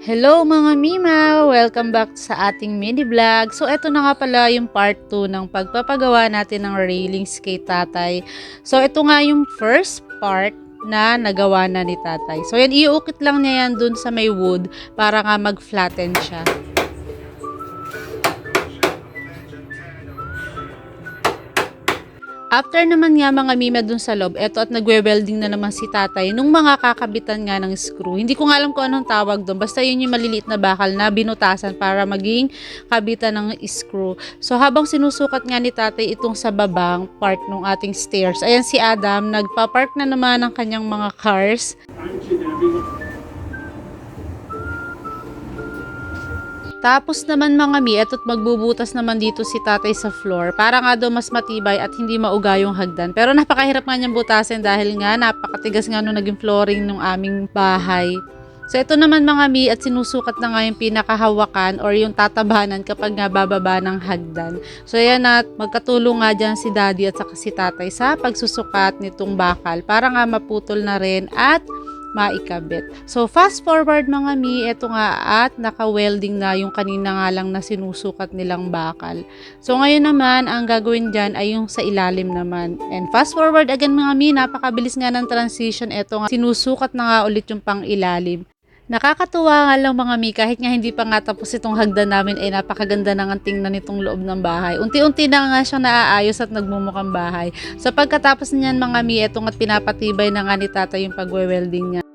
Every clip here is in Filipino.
Hello mga Mima! Welcome back sa ating mini vlog. So ito na nga pala yung part 2 ng pagpapagawa natin ng railings kay tatay. So ito nga yung first part na nagawa na ni tatay. So yan, iuukit lang niya yan dun sa may wood para nga mag-flatten siya. After naman nga mga mima dun sa loob, eto at nagwe-welding na naman si tatay nung mga kakabitan nga ng screw. Hindi ko nga alam kung anong tawag doon. Basta yun yung maliliit na bakal na binutasan para maging kabitan ng screw. So habang sinusukat nga ni tatay itong sa babang part ng ating stairs, ayan si Adam, nagpa-park na naman ng kanyang mga cars. Tapos naman mga mi, eto't magbubutas naman dito si tatay sa floor para nga daw mas matibay at hindi mauga yung hagdan. Pero napakahirap nga niyang butasin dahil nga napakatigas nga nung naging flooring ng aming bahay. So ito naman mga mi at sinusukat na nga yung pinakahawakan or yung tatabanan kapag nga bababa ng hagdan. So ayan at magkatulong nga dyan si daddy at saka si tatay sa pagsusukat nitong bakal para nga maputol na rin at maikabit. So, fast forward mga mi, eto nga at naka-welding na yung kanina nga lang na sinusukat nilang bakal. So, ngayon naman, ang gagawin dyan ay yung sa ilalim naman. And fast forward again mga mi, napakabilis nga ng transition. Eto nga, sinusukat na nga ulit yung pang ilalim. Nakakatuwa nga lang mga mi, kahit nga hindi pa nga tapos itong hagdan namin ay napakaganda na nga tingnan nitong loob ng bahay. Unti-unti na nga siyang naaayos at nagmumukhang bahay. So pagkatapos niyan mga mi, etong at pinapatibay na nga ni tata yung pagwe-welding niya.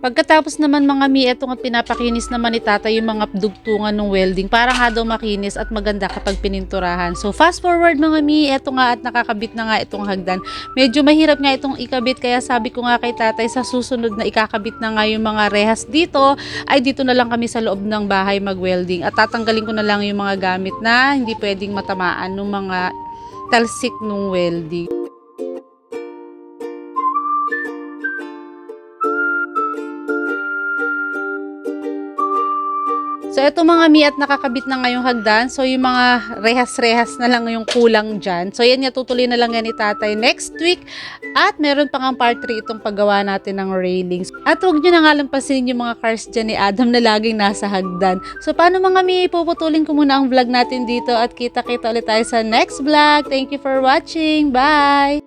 Pagkatapos naman mga mi, etong at pinapakinis naman ni tata yung mga dugtungan ng welding para nga daw makinis at maganda kapag pininturahan. So fast forward mga mi, eto nga at nakakabit na nga itong hagdan. Medyo mahirap nga itong ikabit kaya sabi ko nga kay tatay sa susunod na ikakabit na nga yung mga rehas dito ay dito na lang kami sa loob ng bahay mag-welding at tatanggalin ko na lang yung mga gamit na hindi pwedeng matamaan ng mga talsik nung welding. So, ito mga mi at nakakabit na ngayong hagdan. So, yung mga rehas-rehas na lang yung kulang dyan. So, yan nga, tutuloy na lang yan ni tatay next week. At meron pa nga part 3 itong paggawa natin ng railings. At huwag nyo na nga lampasin yung mga cars dyan ni Adam na laging nasa hagdan. So, paano mga mi, puputulin ko muna ang vlog natin dito at kita-kita ulit tayo sa next vlog. Thank you for watching. Bye!